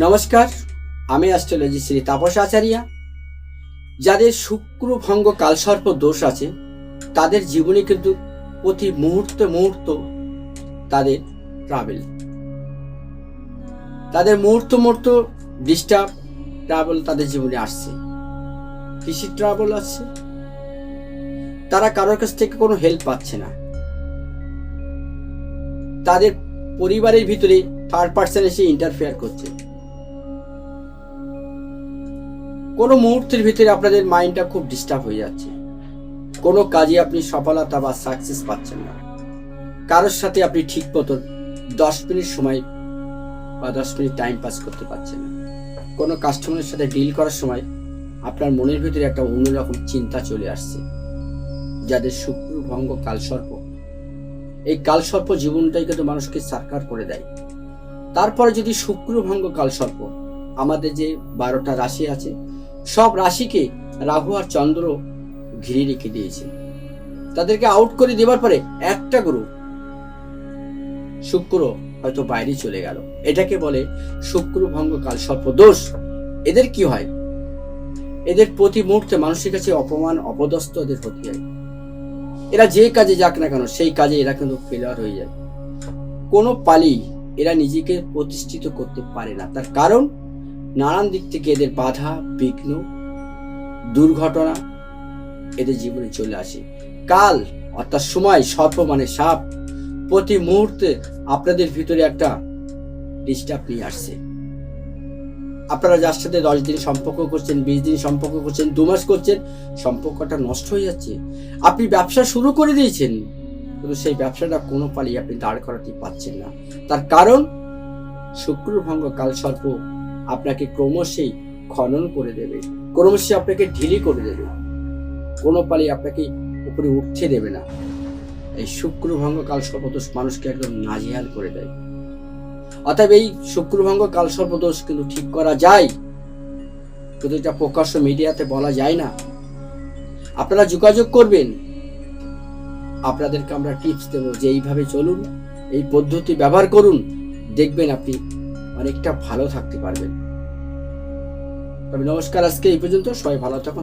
নমস্কার, আমি অ্যাস্ট্রোলজি শ্রী তাপস আচারিয়া। যাদের শুক্র ভঙ্গ কালসর্প দোষ আছে, তাদের জীবনে কিন্তু প্রতি মুহূর্তে মুহূর্ত তাদের ট্রাভেল তাদের মুহূর্ত মুহূর্ত ডিস্টার্ব ট্রাভেল তাদের জীবনে আসছে। কৃষি ট্রাভেল আসছে। তারা কারোর কাছ থেকে কোনো হেল্প পাচ্ছে না। তাদের পরিবারের ভিতরে থার্ড পার্সন এসে ইন্টারফেয়ার করছে। কোনো মুহূর্তের ভিতরে আপনাদের মাইন্ডটা খুব ডিস্টার্ব হয়ে যাচ্ছে। কোনো কাজে আপনি সফলতা বা সাকসেস পাচ্ছেন না। কারোর সাথে আপনি ঠিক মতো দশ মিনিট সময় বা দশ মিনিট টাইম পাস করতে পারছেন না। কোনো কাস্টমারের সাথে ডিল করার সময় আপনার মনের ভিতরে একটা অন্যরকম চিন্তা চলে আসছে, যাদের শুক্র ভঙ্গ কালসর্প। এই কালসর্প জীবনটাই কিন্তু মানুষকে সারকার করে দেয়। তারপরে যদি শুক্র ভঙ্গ কালসর্প, আমাদের যে বারোটা রাশি আছে সব রাশিকে রাহু আর চন্দ্র ঘিরে রেখে দিয়েছে। তাদেরকে আউট করে দেওয়ার পরে একটা গ্রুপ শুক্র হয়তো বাইরে চলে গেল। এটাকে বলে শুক্র ভঙ্গ কাল সর্পদোষ। এদের কি হয়? এদের প্রতি মুহূর্তে মানুষের কাছে অপমান, অপদস্থ এদের হতে যায় এরা যে কাজে যাক না কেন, সেই কাজে এরা কিন্তু ফেলার হয়ে যায়। কোনো পালি এরা নিজেকে প্রতিষ্ঠিত করতে পারে না। তার কারণ নানান দিক থেকে এদের বাধা, বিঘ্ন, দুর্ঘটনা এদের জীবনে চলে আসে। কাল, অর্থাৎ সময়, সর্প মানে সাপ, প্রতি মুহূর্তে আপনাদের ভিতরে একটা ডিস্টার্ব নিয়ে আসছে। আপনারা যার সাথে দশ দিন সম্পর্ক করছেন, বিশ দিন সম্পর্ক করছেন, দু মাস করছেন, সম্পর্কটা নষ্ট হয়ে যাচ্ছে। আপনি ব্যবসা শুরু করে দিয়েছেন, কিন্তু সেই ব্যবসাটা কোনো পালি আপনি দাঁড় করাতে পারছেন না। তার কারণ শুক্র ভঙ্গ কাল সর্প আপনাকে ক্রমশই খনন করে দেবে। ক্রমশই আপনাকে ঢিলি করে দেবে। কোনো পালি আপনাকে উপরে উঠতে দেবে না। এই শুক্রভঙ্গ কাল সর্পদোষ মানুষকে একদম নাজেহাল করে দেয়। অতএব এই শুক্রভঙ্গ কাল সর্পদোষ কিন্তু ঠিক করা যায়। কিন্তু এটা প্রকাশ্য মিডিয়াতে বলা যায় না। আপনারা যোগাযোগ করবেন। আপনাদেরকে আমরা টিপস দেবো যে এইভাবে চলুন, এই পদ্ধতি ব্যবহার করুন, দেখবেন আপনি অনেকটা ভালো থাকতে পারবেন। তবে নমস্কার আজকে এই পর্যন্ত। সবাই ভালো থাকুন।